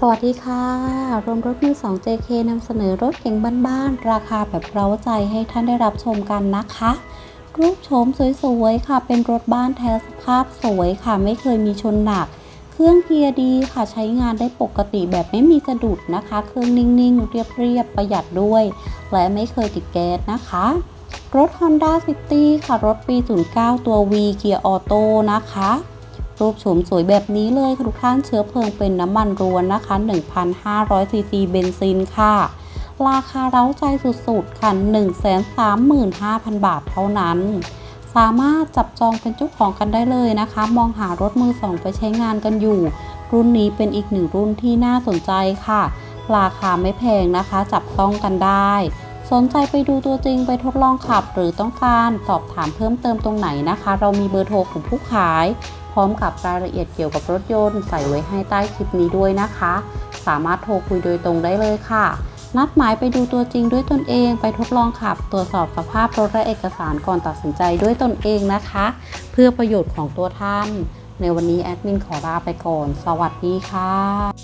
สวัสดีค่ะ รวมรถมือ2 JK นำเสนอรถเก๋งบ้านๆ ราคาแบบเร้าใจให้ท่านได้รับชมกันนะคะ รูปโฉมสวยๆ ค่ะ เป็นรถบ้านแท้สภาพสวยค่ะ ไม่เคยมีชนหนัก เครื่องเกียร์ดีค่ะ ใช้งานได้ปกติแบบไม่มีสะดุดนะคะ เครื่องนิ่งๆ เรียบๆ ประหยัดด้วย และไม่เคยติดแก๊สนะคะ รถ Honda City ค่ะ รถปี 09 ตัว V เกียร์ออโต้นะคะ รูปโฉมสวยแบบนี้เลยค่ะทุกท่านเชื้อเพลิงเป็นน้ำมันรวนนะคะ 1,500ซีซีเบนซินค่ะ ราคาเร้าใจสุดๆค่ะ 135,000 บาทเท่านั้นสามารถจับจองเป็นเจ้าของกันได้เลยนะคะ มองหารถมือสองไปใช้งานกันอยู่ รุ่นนี้เป็นอีกหนึ่งรุ่นที่น่าสนใจค่ะ ราคาไม่แพงนะคะ จับต้องกันได้ สนใจไปดูตัวจริงไปทดลองขับ หรือต้องการสอบถามเพิ่มเติมตรงไหนนะคะ เรามีเบอร์โทรของผู้ขาย ร้อมกับรายละเอียดเกี่ยวกับรถยนต์ใส่ไว้ให้ใต้คลิปนี้ด้วยนะคะ สามารถโทรคุยโดยตรงได้เลยค่ะ นัดหมายไปดูตัวจริงด้วยตนเอง ไปทดลองขับ ตรวจสอบสภาพรถและเอกสารก่อนตัดสินใจด้วยตนเองนะคะ เพื่อประโยชน์ของตัวท่าน ในวันนี้แอดมินขอลาไปก่อน สวัสดีค่ะ